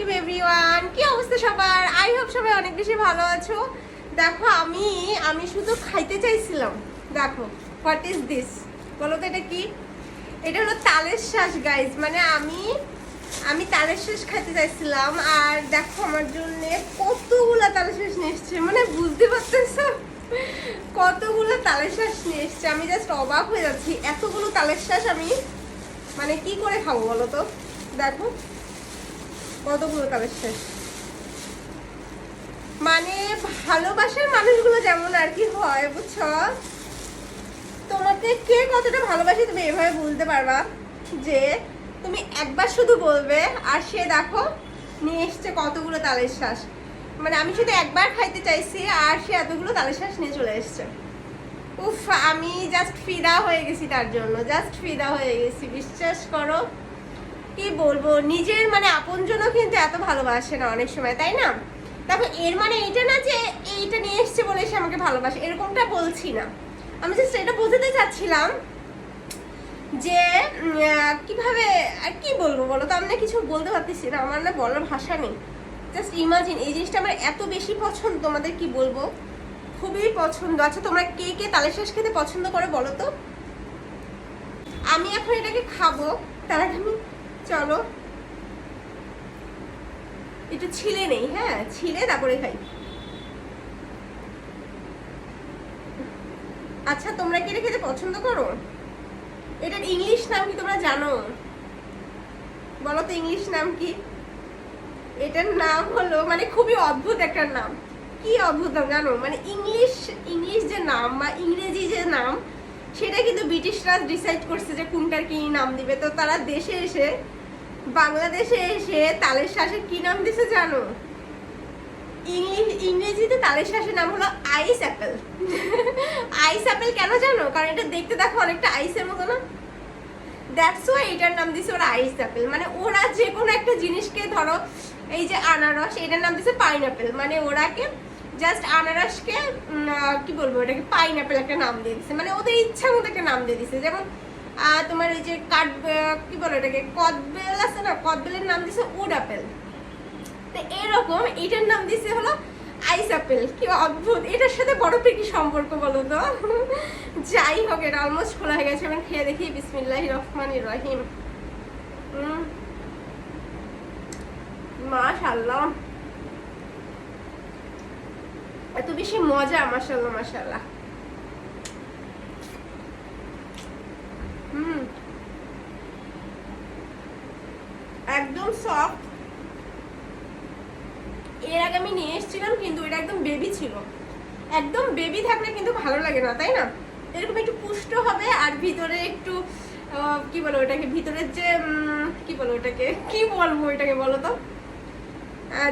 আলাইকুম এভরিওয়ান, কি অবস্থা সবার? আই হোপ সবাই অনেক বেশি ভালো আছো। দেখো, আমি আমি শুধু খাইতে চাইছিলাম। দেখো হোয়াট ইজ দিস বলো তো এটা কি? এটা হলো তালের শ্বাস গাইজ মানে আমি আমি তালের শ্বাস খাইতে চাইছিলাম, আর দেখো, আমার জন্য কতগুলো তালের শ্বাস নিয়ে এসছে। মানে বুঝতে পারতেছো? কতগুলো তালের শ্বাস নিয়ে এসছে। আমি জাস্ট অবাক হয়ে যাচ্ছি। এতগুলো তালের শ্বাস আমি মানে কি করে খাব বলো তো? দেখো। কতগুলো শ্বাস মানে ভালোবাসার মানুষগুলো যেমন আর কি হয়, বুঝছ? তোমাকে কে কতটা ভালোবাসে তুমি এভাবে বলতে পারবা? যে তুমি একবার শুধু বলবে, আর সে দেখো নিয়ে এসছে কতগুলো তালের শ্বাস। মানে আমি শুধু একবার খাইতে চাইছি, আর সে এতগুলো তালের শ্বাস নিয়ে চলে এসছে। উফ, আমি জাস্ট ফিদা হয়ে গেছি তার জন্য জাস্ট ফিদা হয়ে গেছি, বিশ্বাস করো। কি বলব, নিজের মানে আপনজনও কিন্তু এত ভালোবাসে না অনেক সময়, তাই না? দেখো, এর মানে এটা না যে এইটা নিয়ে এসছে বলে সে আমাকে ভালোবাসে, এরকমটা বলছি না। আমি জাস্ট এটা বোঝাতে চাচ্ছিলাম যে কীভাবে, আর কি বলব বলো তো? আমি না কিছু বলতে পারতেছি না, আমার না বলার ভাষা নেই। জাস্ট ইমাজিন এই জিনিসটা আমার এত বেশি পছন্দ, তোমাদের কি বলব? খুবই পছন্দ। আচ্ছা তোমরা কে কে তালের শ্বাস খেতে পছন্দ করে বলো তো? আমি এখন এটাকে খাব। তার আগে আমি চলো। একটু ছিলে নেই হ্যাঁ ছিলে, তারপরে খাই। আচ্ছা তোমরা কি খেতে পছন্দ করো? এটার ইংলিশ নাম কি তোমরা জানো? বলো তো ইংলিশ নাম কি? এটার নাম হলো মানে খুবই অদ্ভুত একটা নাম। কি অদ্ভুত নাম জানো? মানে ইংলিশ ইংলিশ যে নাম বা ইংরেজি যে নাম, সেটা কিন্তু ব্রিটিশরা ডিসাইড করছে যে কোনটার কি নাম দিবে। তো তারা দেশে এসে বাংলাদেশে এসে তালের শ্বাসের কি নাম দিছে জানো? ইংরেজিতে তালের শ্বাসের নাম হলো আইস অ্যাপেল। আইস অ্যাপেল কেন জানো? কারণ এটা দেখতে দেখো অনেকটা আইসের মতো না? দ্যাটস ওয়াই এটার নাম দিছে ওরা আইস অ্যাপেল। মানে ওরা যে কোনো একটা জিনিসকে ধরো, এই যে আনারস, এটার নাম দিছে পাইনাপেল মানে ওরাকে জাস্ট আনারসকে কি বলব, এটাকে পাইনাপেল একটা নাম দিয়ে দিছে। মানে ওদের ইচ্ছা মতো একটা নাম দিয়ে দিছে। যেমন তোমার ওই যে কাঠ কি বলো এটাকে কদবেল আছে না? কদবেলের নাম দিছে উড আপেল। তো এরকম এটার নাম দিছে হলো আইস আপেল। কি অদ্ভুত। এটার সাথে বরফের কি সম্পর্ক বলো তো? যাই হোক, এটা অলমোস্ট খোলা হয়ে গেছে। আমি খেয়ে দেখি। বিসমিল্লাহ রহমান রহিম। মাশাল্লাহ এত বেশি মজা মাশাল্লাহ মাশাল্লাহ একদম সফট এর আগে আমি নিয়ে এসেছিলাম, কিন্তু এটা একদম বেবি ছিল। একদম বেবি থাকলে কিন্তু ভালো লাগে না, তাই না? এরকম একটু পুষ্ট হবে, আর ভিতরে একটু কি বলো ওটাকে, ভিতরের যে কি বলো ওটাকে? কি বলব ওটাকে বলো তো?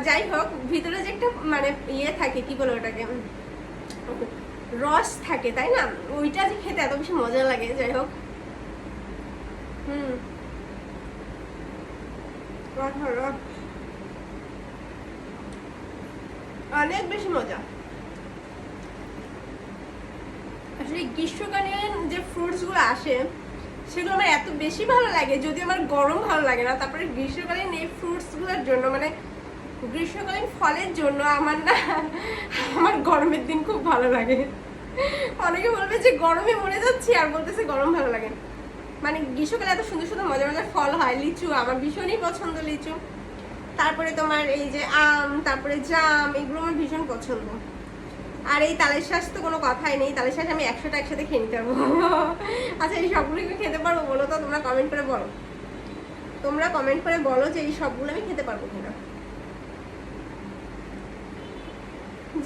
যাই হোক, ভিতরে যে একটা মানে ইয়ে থাকে, কি বলো ওটাকে? রস থাকে, তাই না? ওইটা যে খেতে এত বেশি মজা লাগে, যাই হোক। হুম। অনেক বেশি মজা। আসলে গ্রীষ্মকালীন যে ফ্রুটসগুলো আসে, সেগুলো আমার এত বেশি ভালো লাগে, যদি আমার গরম ভালো লাগে না, তারপরে গ্রীষ্মকালীন এই ফ্রুটসগুলোর জন্য মানে গ্রীষ্মকালীন ফলের জন্য আমার না, আমার গরমের দিন খুব ভালো লাগে। অনেকে বলবে যে গরমে মরে যাচ্ছি, আর বলতেছে গরম ভালো লাগে মানে গ্রীষ্মকালে এত সুন্দর সুন্দর মজার মজার ফল হয়, লিচু, আমার ভীষণই পছন্দ লিচু। তারপরে তোমার এই যে আম, তারপরে জাম, এগুলো আমার ভীষণ পছন্দ। আর এই তালের শ্বাস তো কোনো কথাই নেই, তালের শ্বাস আমি একশোটা একসাথে খেয়ে নিতে পারব। আচ্ছা এই সবগুলো কি খেতে পারব বলো তো, তোমরা কমেন্ট করে বলো। তোমরা কমেন্ট করে বলো যে এই সবগুলো আমি খেতে পারব কিনা।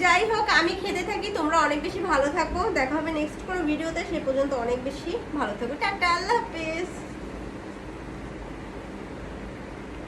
যাই হোক, আমি খেতে থাকি, তোমরা অনেক বেশি ভালো থাকো। দেখা হবে নেক্সট কোনো ভিডিওতে, সে পর্যন্ত অনেক বেশি ভালো থাকো। টাটা, আল্লাহ হাফেজ।